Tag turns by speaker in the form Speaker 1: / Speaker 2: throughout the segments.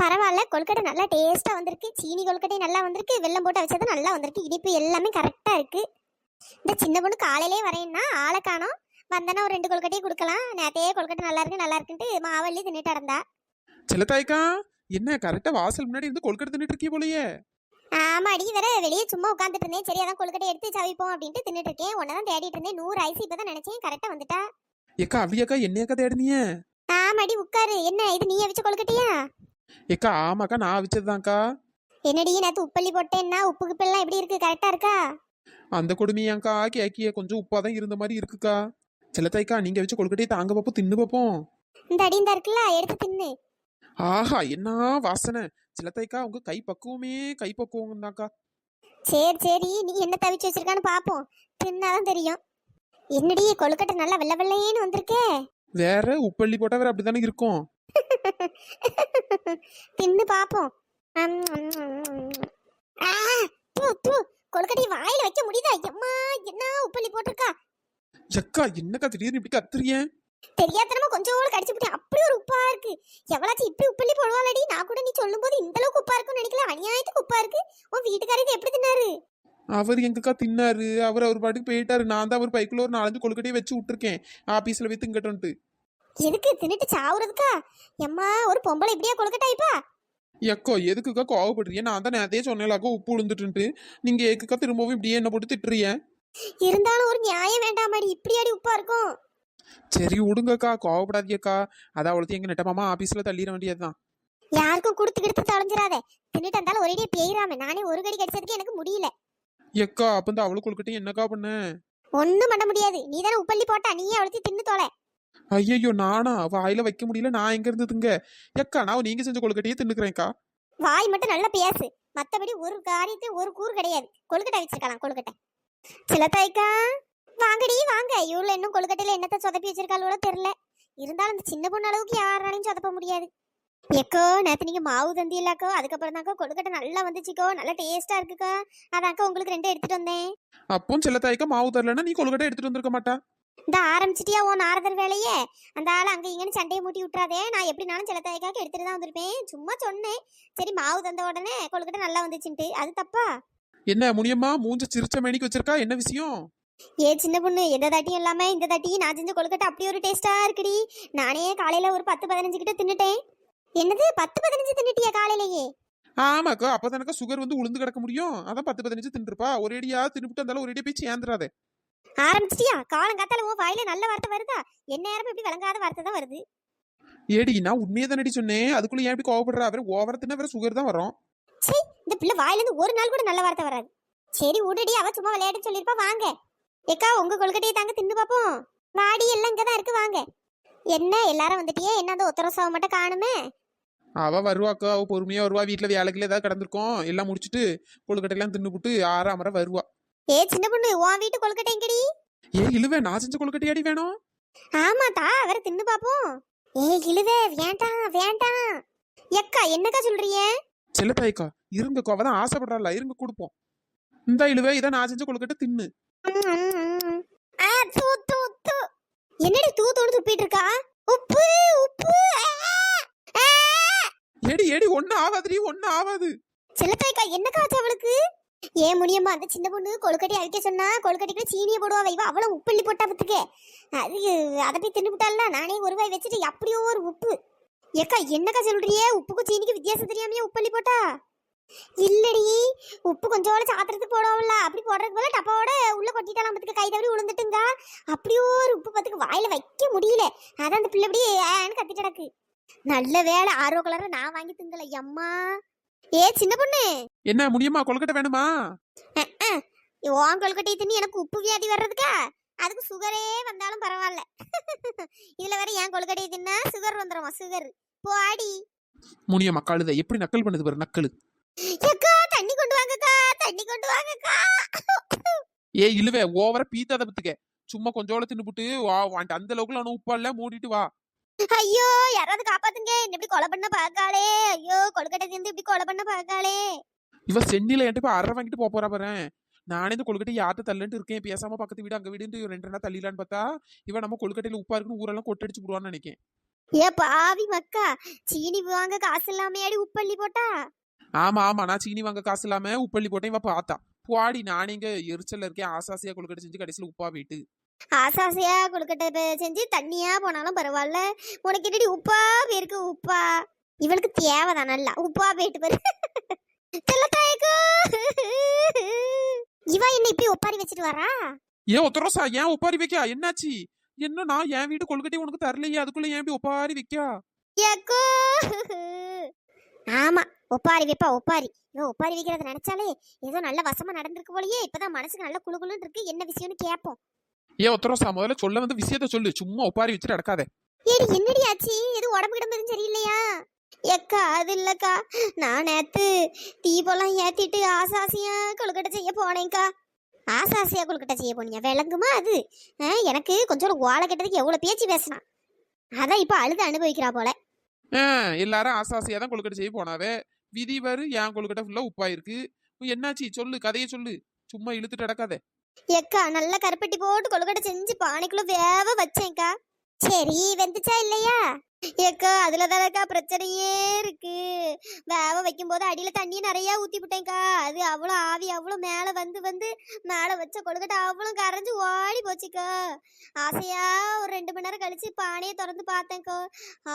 Speaker 1: பரவாயில்ல கொழுக்கட்டை நல்லா டேஸ்டா வந்திருக்கு. சீனி கொழுக்கட்டை நல்லா வந்திருக்கு. வெல்லம் போட்டு வச்சது நல்லா வந்திருக்கு. இனிப்பு எல்லாமே கரெக்டா இருக்கு. இந்த சின்ன பொண்ணு காலையிலே வரேன்னா ஆளை காணோம். வந்தனா ஒரு ரெண்டு கொழுக்கட்டையே கொடுக்கலாம். நேத்தையே கொழுக்கட்டை நல்லா இருக்கு நல்லா இருக்குன்ட்டு மாவள்ளி தின்னுட்டு நடந்தா
Speaker 2: செல்லத்தாய்க்கா என்ன கரெக்டா வாசல் முன்னாடி இருந்து கொழுக்கட்டை தின்னுட்டு இருக்கீ போலயே.
Speaker 1: ஆமா அடி வேற வெளியே சும்மா உட்காந்துட்டு இருந்தேன். சரி அதான் கொழுக்கட்டை எடுத்து சவிப்போம் அப்படின்ட்டு தின்னுட்டு இருக்கேன். உன்னதான் தேடிட்டு இருந்தேன். நூறு ஐசி இப்பதான் நினைச்சேன். கரெக்டா வந்துட்டா.
Speaker 2: ஏக்கா அப்படியாக்கா என்னையாக்கா தேடுனிய
Speaker 1: ஆமாடி உட்காரு. என்ன இது நீ வச்ச கொழுக்கட்டையா?
Speaker 2: ஏக்கா ஆமாக்கா நான் வச்சதுதான்க்கா
Speaker 1: என்னடி நேத்து உப்பள்ளி போட்டேன்னா உப்பு கிப்பெல்லாம் எப்படி இருக்கு? கரெக்டா இருக்கா?
Speaker 2: அந்த கொடுமையாக்கா கேக்கிய கொஞ்சம் உப்பாதான் இருந்த மாதிரி இருக்குக்கா. செல்லத்தாய்க்கா நீங்க வச்ச கொழுக்கட்டையை தாங்க பார்ப்போம் தின்னு பார்ப்போம்
Speaker 1: இந்த அடி இந்த இருக்குல்ல எடுத்து தின்னு.
Speaker 2: ஆஹா என்ன வாசனை. செல்லத்தாய்க்கா உங்க கை பக்குவமே கை பக்குவம் தான்க்கா
Speaker 1: சரி சரி நீ என்ன தவிச்சு வச்சிருக்கான்னு பாப்போம். தின்னாதான் தெரியும். என்னடி கொழுக்கட்டை நல்லா வெள்ளை வெள்ளையேன்னு வந்திருக்கே.
Speaker 2: வேற உப்பள்ளி போட்டா வேற அப்படிதானே இருக்கும்.
Speaker 1: தின்னு பாப்போம். கொழுக்கட்டையை வாயில வைக்க முடியுதா? எம்மா என்ன உப்பள்ளி போட்டிருக்கா?
Speaker 2: எக்கா என்னக்கா திடீர்னு இப்படி கத்துறிய
Speaker 1: தெரியாதனமா கொஞ்சோடு கடிச்சு விட்டேன் அப்படி ஒரு உப்பா இருக்கு. எவ்வளாச்சும் இப்படி உப்பள்ளி போடுவாளடி? நான் கூட நீ சொல்லும் போது இந்த அளவுக்கு உப்பா இருக்கும்னு நினைக்கல. அநியாயத்துக்கு உப்பா இருக்கு. உன் வீட்டுக்காரர் எப்படி தின்னாரு?
Speaker 2: அவர் எங்கக்கா தின்னாரு? அவர் அவர் பாட்டுக்கு போயிட்டாரு. நான் தான் அவர் பைக்குள்ள ஒரு நாலஞ்சு கொழுக்கட்டையை வச்சு விட்டுருக்கேன். ஆபீஸ்ல போய் திங்கட்டும்ட்டு
Speaker 1: எதுக்கு தின்னுட்டு சாவுறதுக்கா? எம்மா ஒரு பொம்பளை இப்படியா கொழுக்கட்டாய்ப்பா
Speaker 2: எக்கோ எதுக்குக்கா கோவப்படுறீங்க? நான் தான் நேரத்தையே சொன்னேன்லாக்கா உப்பு விழுந்துட்டு நீங்க எதுக்குக்கா திரும்பவும் இப்படியே என்ன போட்டு திட்டுறீங்க?
Speaker 1: இருந்தாலும் ஒரு நியாயம் வேண்டாமாடி இப்படியாடி உப்பா இருக்கும்.
Speaker 2: சரி விடுங்கக்கா கோவப்படாதீங்கக்கா. அதான் அவ்வளோத்தையும் எங்க நெட்டமாமா ஆபீஸ்ல தள்ளிட வேண்டியதுதான்.
Speaker 1: யாருக்கும் கொடுத்து கிடுத்து தொலைஞ்சிடாத தின்னுட்டு இருந்தாலும் ஒரேடியே பேயிராம நானே ஒரு கடி கடிச்சதுக்கு எனக்கு முடியல.
Speaker 2: எக்கா அப்ப இந்த அவளு கொழுக்கட்டையும் என்னக்கா பண்ண?
Speaker 1: ஒண்ணும் பண்ண முடியாது. நீ தானே உப்பள்ளி போட்டா நீயே அவளுத்தி தின்னு தொலை.
Speaker 2: ஐயையோ நானா? வாயில வைக்க முடியல நான் எங்க இருந்ததுங்க? எக்கா நான் நீங்க செஞ்ச கொழுக்கட்டையே தின்னுக்கிறேன்க்கா.
Speaker 1: வாய் மட்டும் நல்லா பேசு மத்தபடி ஒரு காரியத்தை ஒரு கூறு கிடையாது. கொழுக்கட்டை வச்சிருக்கலாம் கொழுக்கட்டை. சில தாய்க்கா வாங்கடி வாங்க. இவ்வளவு இன்னும் கொழுக்கட்டையில என்னத்த சொதப்பி வச்சிருக்காளோ தெரியல. இருந்தாலும் அந்த சின்ன பொண்ணு அளவுக்கு யாராலையும் சொதப்ப முடியாது. எக்கோ நேத்து நீங்க மாவு தந்தியில்லாக்கோ அதுக்கப்புறம் தாக்கா கொழுக்கட்டை நல்லா வந்துச்சுக்கோ நல்லா டேஸ்டா இருக்குக்கா. அதாக்கா உங்களுக்கு ரெண்டு எடுத்துட்டு வந்தேன்.
Speaker 2: அப்பவும் செல்லத்தாய்க்கா மாவு தரலன்னா நீ கொழுக்கட்டை எடுத்துட்டு வந்திருக்க மாட்டா.
Speaker 1: இந்த ஆரம்பிச்சிட்டியா உன் நாரதர் வேலையே? அந்த ஆள் அங்க இங்கன்னு சண்டையை மூட்டி விட்டுறாதே. நான் எப்படினாலும் சில தாய்க்காக எடுத்துட்டு தான் வந்திருப்பேன். சும்மா சொன்னேன். சரி மாவு தந்த உடனே கொழுக்கட்டை நல்லா வந்துச்சுன்ட்டு. அது தப்பா?
Speaker 2: என்ன முனியம்மா மூஞ்ச சிரிச்ச மேனிக்கு வச்சிருக்கா? என்ன விஷயம்?
Speaker 1: ஏ சின்ன பொண்ணு எந்த தட்டியும் இல்லாம இந்த தட்டி நான் செஞ்ச கொழுக்கட்டை அப்படி ஒரு டேஸ்டா இருக்குடி. நானே காலையில ஒரு பத்து பதினஞ்சு கிட்ட தின்னுட்டேன். என்னது பத்து பதினஞ்சு தின்னுட்டியா காலையிலேயே?
Speaker 2: ஆமாக்கா அப்பதானக்கா சுகர் வந்து உளுந்து கிடக்க முடியும். அதான் பத்து பதினஞ்சு தின்றுப்பா. ஒரேடியா தின்னுபிட்டு இருந்தாலும் ஒரேடியா போய் சேர்ந்துடாதே
Speaker 1: ஆரம்பிச்சிட்டியா? காலங்காத்தால உன் வாயில நல்ல வார்த்தை வருதா? என்ன நேரம் இப்படி விளங்காத வார்த்தை தான் வருது.
Speaker 2: ஏடி நான் உண்மையை தானடி சொன்னேன். அதுக்குள்ள ஏன் இப்படி கோவப்படுறா? அவர் ஓவர தின்னா வேற சுகர் தான் வரும்
Speaker 1: சீ இந்த பிள்ளை வாயில இருந்து ஒரு நாள் கூட நல்ல வார்த்தை வராது. சரி விடுடி. அவ சும்மா விளையாட்டு சொல்லிருப்பா வாங்க. ஏக்கா உங்க கொழுக்கட்டையை தாங்க தின்னு பாப்போம். வாடி எல்லாம் இங்கதான் இருக்கு. வாங்க. என்ன எல்லாரும் வந்துட்டியே? என்ன அந்த உத்தர சாவ மட்டும் காணுமே?
Speaker 2: அவ வருவாக்கா. அவ பொறுமையா வருவா. வீட்டுல வேலைக்குள்ள ஏதாவது கிடந்திருக்கோம். எல்லாம் முடிச்சிட்டு கொழுக்கட்டை எல்லாம் தின்னுபுட்டு ஆறாமற வருவா.
Speaker 1: ஏ சின்ன பொண்ணு உன் வீட்டு கொழுக்கட்டை எங்கடி?
Speaker 2: ஏ இழுவே நான் செஞ்ச கொழுக்கட்டையாடி வேணும்.
Speaker 1: ஆமா தா அவரை தின்னு பாப்போம். ஏ இழுவே வேண்டாம் வேண்டாம் எக்கா என்னக்கா சொல்றீங்க?
Speaker 2: செல்லத்தாய்க்கா இருங்கக்கோ அவதான் ஆசைப்படுறாள் இருங்க கொடுப்போம். இந்த இழுவே இதை நான் செஞ்ச கொழுக்கட்டை தின்னு.
Speaker 1: ஆ, தூ, தூ, தூ. என்னடி தூ தூடு துப்பிட்டு இருக்கா? உப்பு உப்பு ஆ, ஆ.
Speaker 2: ஏடி ஏடி ஒண்ணு ஆகாதுடி ஒண்ணு ஆகாது.
Speaker 1: செல்லத்தாய்க்கா என்னக்கா ஆச்சு அவளுக்கு? ஏன் முடியுமா? அந்த சின்ன பொண்ணு கொழுக்கட்டை அவிக்க சொன்னா கொழுக்கட்டிக்குள்ள சீனியை போடுவா வைவா அவ்வளோ உப்பள்ளி போட்டா பத்துக்கு. அது அதை போய் தின்னுபிட்டால நானே ஒரு வாய் வச்சுட்டு அப்படியோ ஒரு உப்பு. ஏக்கா என்னக்கா சொல்றியே உப்புக்கும் சீனிக்கு வித்தியாசம் தெரியாமையே உப்பள்ளி போட்டா? இல்லடி உப்பு கொஞ்சோட சாத்திரத்துக்கு போடுவோம்ல அப்படி போடுறதுக்கு போல டப்பாவோட உள்ள கொட்டிட்டாலாம் பத்துக்கு. கை தவறி விழுந்துட்டுங்க அப்படியோ ஒரு உப்பு பத்துக்கு. வாயில வைக்க முடியல. அதான் அந்த பிள்ளை அப்படியே ஏன்னு கத்திட்டு கிடக்கு. நல்ல வேலை ஆர்வ கலரை நான் வாங்கி திங்கல எம்மா ஏ சின்ன பொண்ணு.
Speaker 2: என்ன முடியுமா? கொழுக்கட்டை வேணுமா?
Speaker 1: உன் கொழுக்கட்டையை தின்னு எனக்கு உப்பு வியாதி வர்றதுக்கா? அதுக்கு சுகரே வந்தாலும் பரவாயில்ல. இதுல வேற என் கொழுக்கட்டையை தின்னா சுகர் வந்துருமா சுகர். போடி.
Speaker 2: முனியம்மா கழுத? எப்படி நக்கல் பண்ணுது பாரு நக்கலு.
Speaker 1: ஏக்கா தண்ணி கொண்டு வாங்கக்கா தண்ணி கொண்டு வாங்கக்கா.
Speaker 2: ஏ இழுவே ஓவர பீத்தாத பத்துக்க. சும்மா கொஞ்சோட தின்னுபுட்டு வா வாண்ட அந்த அளவுக்குலாம் ஒன்றும் உப்பா இல்ல மூடிட்டு வா.
Speaker 1: ஐயோ யாராவது காப்பாத்துங்க. என்ன இப்படி கொலை பண்ண பாக்காளே ஐயோ கொழுக்கட்டை தின்னு இப்படி கொலை பண்ண பாக்காளே
Speaker 2: இவ சென்னில என்கிட்ட போய் அரை வாங்கிட்டு போக போறா பாரு நானே இந்த கொழுக்கட்டை யார்கிட்ட தள்ளன்ட்டு இருக்கேன். பேசாம பக்கத்து வீடு அங்க வீடுன்ட்டு ரெண்டு ரெண்டா தள்ளிடலான்னு பார்த்தா இவன் நம்ம கொழுக்கட்டையில உப்பா இருக்குன்னு ஊரெல்லாம் கொட்டடிச்சு விடுவான்னு நினைக்கேன்.
Speaker 1: ஏ பாவி மக்கா சீனி வாங்க காசு இல்லாமையாடி உப்பள்ளி போட்டா?
Speaker 2: ஆமா ஆமா நான் சீனி வாங்க காசு இல்லாம உப்பள்ளி போட்டேன் இவ பார்த்தா புவாடி நானே இங்க எரிச்சல்ல இருக்கேன். ஆசாசியா கொழுக்கட்டை செஞ்சு கடைசியில உப்பா போயிட்டு
Speaker 1: ஆசாசையா கொழுக்கட்டை செஞ்சு தண்ணியா போனாலும் பரவாயில்ல. உனக்கு என்னடி உப்பா பேருக்கு உப்பா? இவளுக்கு தேவைதான் நல்லா உப்பா போயிட்டு பாரு. இவ என்ன இப்படி ஒப்பாரி வச்சுட்டு வரா?
Speaker 2: ஏன் ஒத்தரோசா ஏன் ஒப்பாரி வைக்கா என்னாச்சு? என்ன நான் என் வீட்டு கொழுக்கட்டை உனக்கு தரலையே அதுக்குள்ள ஏன் இப்படி ஒப்பாரி வைக்கா
Speaker 1: ஆமா ஒப்பாரி வைப்பா ஒப்பாரி. இவ ஒப்பாரி வைக்கிறத நினைச்சாலே ஏதோ நல்ல வசமா நடந்திருக்கு போலயே இப்பதான் மனசுக்கு நல்ல குளு குளுன்னு இருக்கு என்ன விஷயம்னு கேப்போம்.
Speaker 2: ஏன் ஒத்தரோசா முதல்ல சொல்ல வந்து விஷயத்த சொல்லு சும்மா ஒப்பாரி வச்சுட்டு நடக்காத.
Speaker 1: ஏடி என்னடி ஆச்சு? எதுவும் உடம்பு கிடம்பு எதுவும் சரியில்லையா? எக்கா அது இல்லக்கா. நான் நேத்து தீபம்லாம் ஏத்திட்டு ஆசாசியா கொழுக்கட்டை செய்ய போனேன்க்கா. ஆசாசியா கொழுக்கட்டை செய்ய போனீங்க விளங்குமா அது? எனக்கு கொஞ்சம் ஓலை கெட்டதுக்கு எவ்வளவு பேச்சு பேசினான் அதான் இப்ப அழுது அனுபவிக்கிறா போல.
Speaker 2: எல்லாரும் ஆசாசியா தான் கொழுக்கட்டை செய்ய போனாவே விதி வரு என் கொழுக்கட்டை ஃபுல்லா உப்பா இருக்கு என்னாச்சு? சொல்லு கதையை சொல்லு. சும்மா இழுத்துட்டு நடக்காத.
Speaker 1: எக்கா நல்லா கருப்பட்டி போட்டு கொழுக்கட்டை செஞ்சு பானைக்குள்ள வேவ வச்சேன்க்கா. சரி வெந்துச்சா இல்லையா? ஏக்கா அதுல தானக்கா பிரச்சனையே இருக்கு. வேவ வைக்கும் போது அடியில தண்ணி நிறைய ஊத்தி விட்டேன்க்கா அது அவ்வளோ ஆவி அவ்வளோ மேல வந்து வந்து மேல வச்ச கொழுக்கட்டை அவ்வளோ கரைஞ்சு ஓடி போச்சுக்கா. ஆசையா ஒரு ரெண்டு மணி நேரம் கழிச்சு பானையை திறந்து பார்த்தேன்க்கோ.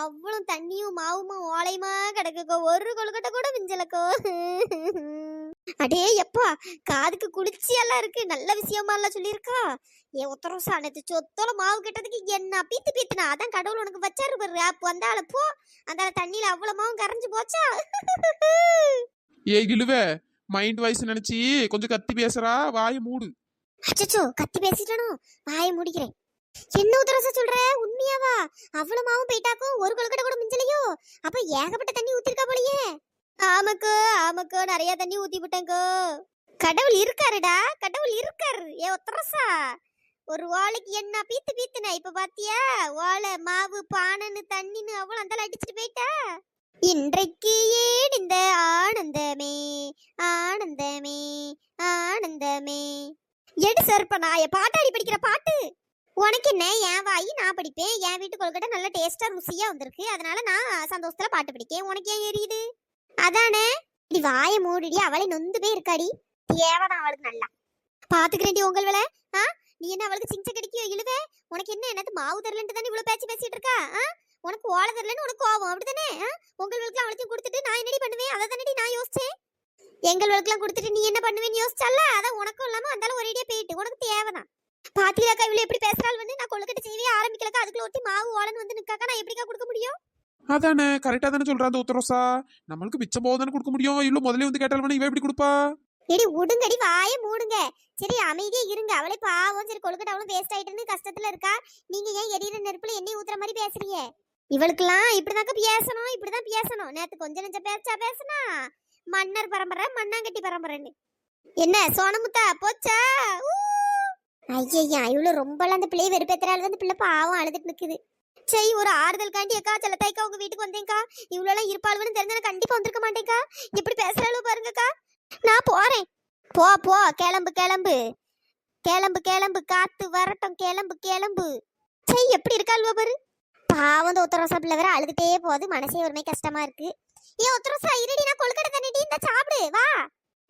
Speaker 1: அவ்வளோ தண்ணியும் மாவுமா ஓலையுமா கிடக்குக்கோ. ஒரு கொழுக்கட்டை கூட மிஞ்சலக்கோ. அடே எப்பா காதுக்கு குளிர்ச்சியெல்லாம் இருக்கு. நல்ல விஷயமா எல்லாம் சொல்லியிருக்கா. ஏ உத்தரவசா நேற்று சொத்தோல மாவு கெட்டதுக்கு என்ன பீத்து பீத்துனா? அதான் கடவுள் உனக்கு வச்சாரு பாரு. அப்போ அந்த ஆளு போ. அந்த தண்ணியில அவ்வளவு மாவும் கரைஞ்சு போச்சா?
Speaker 2: ஏ இழுவ மைண்ட் வாய்ஸ் நினைச்சி கொஞ்சம் கத்தி பேசுறா. வாயை மூடு.
Speaker 1: அச்சச்சோ கத்தி பேசிட்டனோ? வாயை முடிக்கிறேன். என்ன உத்தரவசா சொல்ற? உண்மையாவா? அவ்வளவு மாவும் போயிட்டாக்கும் ஒரு கொழுக்கட்டை கூட மிஞ்சலையோ? அப்ப ஏகப்பட்ட தண்ணி ஊத்திருக்கா போலயே. ஆமாக்கோ ஆமாக்கோ நிறைய தண்ணி ஊத்தி விட்டேங்கோ கடவுள் இருக்காருடா கடவுள் இருக்காரு. ஏ ஒத்தரசா. ஒரு ஓலைக்கு என்ன பீத்து பீத்துன இப்ப பாத்தியா? ஓலை மாவு பானன்னு தண்ணின்னு அவ்வளவு அந்த அடிச்சுட்டு போயிட்டா. இன்றைக்கு ஏன் இந்த ஆனந்தமே ஆனந்தமே ஆனந்தமே. எடு சர்ப்ப என் பாட்டாடி படிக்கிற பாட்டு. உனக்கு என்ன? என் வாயி நான் படிப்பேன். என் வீட்டு கிட்ட நல்ல டேஸ்டா ருசியா வந்திருக்கு. அதனால நான் சந்தோஷத்துல பாட்டு படிக்கேன். உனக்கு ஏன் எரியுது? அதானே? இடி வாய மூடிடி அவளை நொந்து போய் இருக்காடி. தேவைதான் அவளுக்கு நல்லா. பாத்துக்கிறேன்டி உங்கள் வேலை. ஆ? நீ என்ன அவளுக்கு சிஞ்ச கிடைக்கியோ? இழுவே? உனக்கு என்ன என்னது மாவு தரலன்ட்டு தானே இவ்வளவு பேச்சு பேசிட்டு இருக்கா? ஆ? உனக்கு ஓலை தரலன்னு உனக்கு கோவம். அப்படிதானே ஆ? உங்களுக்கு அவளுக்கும் கொடுத்துட்டு நான் என்னடி பண்ணுவேன்? அதை தானடி நான் யோசிச்சேன். எங்களுக்கெல்லாம் கொடுத்துட்டு நீ என்ன பண்ணுவேன்னு யோசிச்சால அதான் உனக்கும் இல்லாம அந்தாலும் ஒரேடியா போயிட்டு. உனக்கு தேவைதான். பாத்தீங்களாக்கா இவ்வளவு எப்படி பேசுறாள் வந்து? நான் கொழுக்கட்டை செய்வே ஆரம்பிக்கலக்கா. அதுக்குள்ள ஒட்டி மாவு ஓலன்னு வந்து நிக்காக்கா? நான் எப்படிக்கா கொடுக்க முடியும்?
Speaker 2: அதானே? கரெக்டா தானே சொல்றா அந்த உத்தரோசா நம்மளுக்கு மிச்சம் போது தானே கொடுக்க முடியும். இல்ல முதல்ல வந்து கேட்டாலும் இவ எப்படி கொடுப்பா?
Speaker 1: எடி உடுங்கடி வாயை மூடுங்க. சரி அமைதியா இருங்க. அவளே பாவம். சரி கொழுக்கட்டை அவளும் வேஸ்ட் ஆயிட்டுன்னு கஷ்டத்துல இருக்கா. நீங்க ஏன் எரியிற நெருப்புல எண்ணெய் ஊத்துற மாதிரி பேசுறீங்க? இவளுக்கெல்லாம் இப்படிதாக்க பேசணும். இப்படிதான் பேசணும். நேத்து கொஞ்ச நெஞ்ச பேச்சா பேசினா? மன்னர் பரம்பரை மண்ணாங்கட்டி பரம்பரைன்னு. என்ன சோனமுத்தா போச்சா? ஐயா இவ்வளவு ரொம்பலாம் அந்த பிள்ளைய வெறுப்பேத்துறாள் வந்து பிள்ளை பாவம் அழுதுட்டு நிக்குது. சரி ஒரு ஆறுதல் காண்டி அக்கா செல்லத்தாய்க்கா உங்க வீட்டுக்கு வந்தேங்க்கா இவ்வளோலாம் இருப்பாளுன்னு தெரிஞ்சா கண்டிப்பா வந்திருக்க இப்படி எப்படி பேசுறாளோ பாருங்கக்கா. நான் போறேன். போ போ கிளம்பு கிளம்பு. கிளம்பு கிளம்பு காத்து வரட்டும் கிளம்பு கிளம்பு. சை எப்படி இருக்காள்வா பாரு. பாவம் இந்த உத்தரவசா பிள்ளை வேற அழுதுட்டே போகுது. மனசே ஒருமே கஷ்டமா இருக்கு. ஏன் உத்தரவசா இருடி நான் கொழுக்கடை தண்ணிட்டு இந்த சாப்பிடு வா.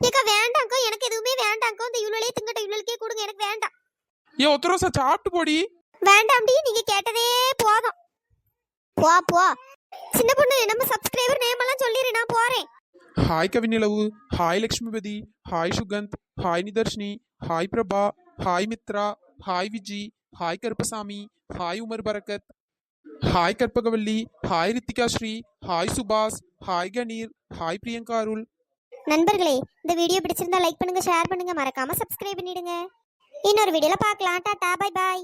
Speaker 1: ஏக்கா வேண்டாம்க்கோ எனக்கு எதுவுமே வேண்டாம்க்கோ இந்த இவ்வளோலே திங்கட்ட இவ்வளோக்கே கொடுங்க எனக்கு வேண்டாம்.
Speaker 2: ஏன் உத்தரோசா சாப்பிட்டு போடி.
Speaker 1: வேண்டாம்டி நீங்க கேட்டதே போதும். போ போ. சின்ன பொண்ணு நம்ம சப்ஸ்கிரைபர் நேம் எல்லாம் சொல்லிடு நான் போறேன்.
Speaker 2: Hi Kavinilavu hi Lakshmipathi. Hi Sugandh. Hi Nidharshini. Hi Prabha. Hi Mitra. Hi Viji. Hi Karuppasamy. Hi Umar Barakath. Hi Karpagavalli. Hi Rithika Sri. Hi Subash. Hi Kaneer. Hi Priyanka Arul.
Speaker 1: நண்பர்களே இந்த video பிடிச்சிருந்தா like பண்ணுங்க share பண்ணுங்க. மறக்காம subscribe பண்ணிடுங்க. இன்னொரு வீடியோல பார்க்கலாம். Tata bye bye